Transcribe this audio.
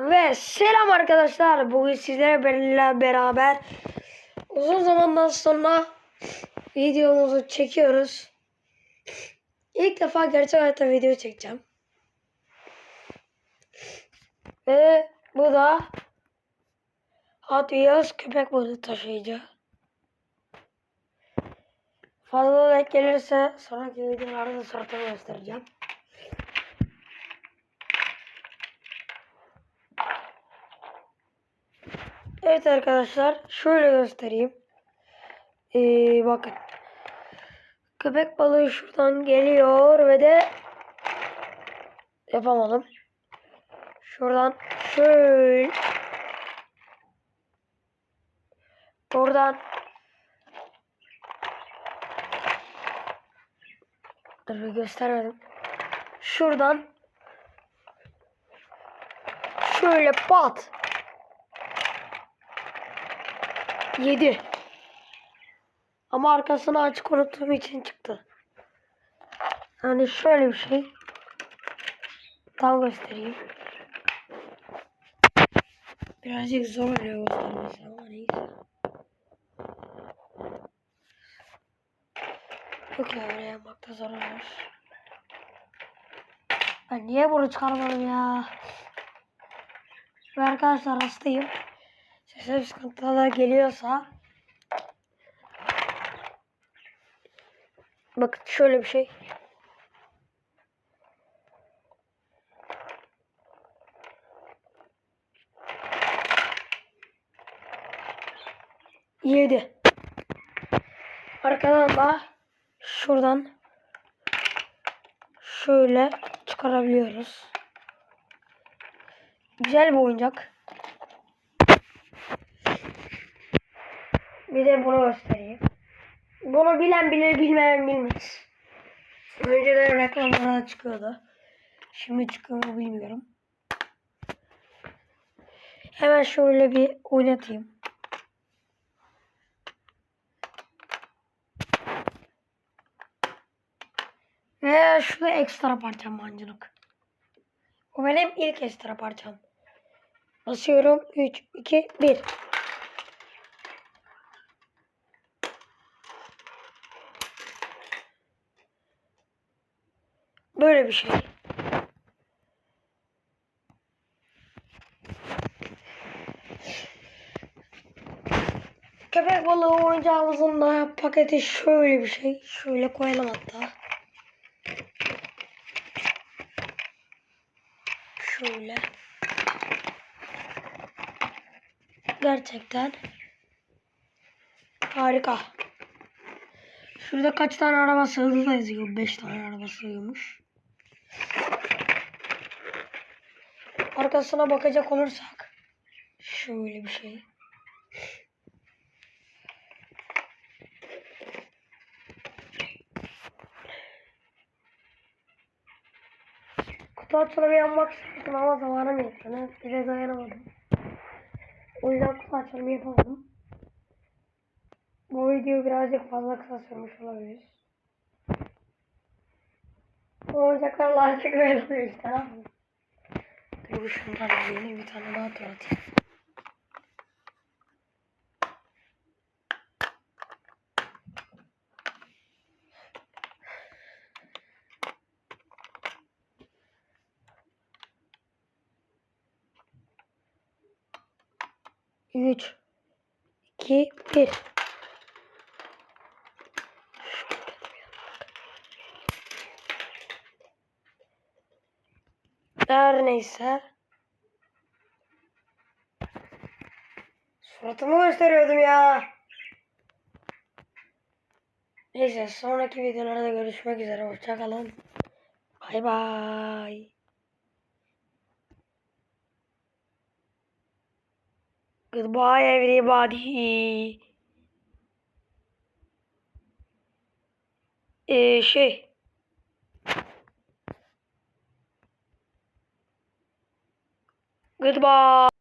Ve selam arkadaşlar. Bugün sizlerle beraber uzun zamandan sonra videomuzu çekiyoruz. İlk defa gerçek hayatta video çekeceğim. Ve bu da Hot Wheels köpek balığı taşıyıcı. Fazla denk gelirse sonraki videolarda suratını göstereceğim. Evet arkadaşlar şöyle göstereyim. Ee, bakın. Köpek balığı şuradan geliyor ve de yapamadım. Şuradan şöyle buradan Dur bir göstermedim. Şuradan şöyle pat 7. Ama arkasını açık unuttuğum için çıktı. Yani şöyle bir şey. Tam göstereyim. Birazcık zor oluyor göstermesi ama neyse. Yok ya öyle yapmakta zor olur. Ben niye bunu çıkarmadım ya? Ve arkadaşlar hastayım. Bir sıkıntılar geliyorsa Bakın şöyle bir şey. Yedi. Arkadan da şuradan şöyle çıkarabiliyoruz. Güzel bir oyuncak. Bir de bunu göstereyim. Bunu bilen bilir, bilmeyen bilmez. Önceden reklamlara çıkıyordu. Şimdi çıkıyor mu bilmiyorum. Hemen şöyle bir oynatayım. Ve şu da ekstra parçam mancınık. Bu benim ilk ekstra parçam. Basıyorum. 3, 2, 1. Böyle bir şey. Köpek balığı oyuncağımızın da paketi şöyle bir şey. Şöyle koyalım hatta. Şöyle. Gerçekten harika. Şurada kaç tane araba sığdı da yazıyor. 5 tane araba sığıyormuş. Arkasına bakacak olursak şöyle bir şey. Kutu açılımı yapmak istedim ama zamanım yetmedi. De dayanamadım. O yüzden kutu açılımı yapamadım. Bu video birazcık fazla kısa sürmüş olabilir. Bu oyuncaklarla artık böyle işte. Yapayım? Dur şundan yeni bir tane daha tur atayım. Üç, iki, bir. Her neyse. Suratımı gösteriyordum ya. Neyse sonraki videolarda görüşmek üzere. Hoşçakalın. Bay bay. Goodbye everybody. Ee, şey. Goodbye.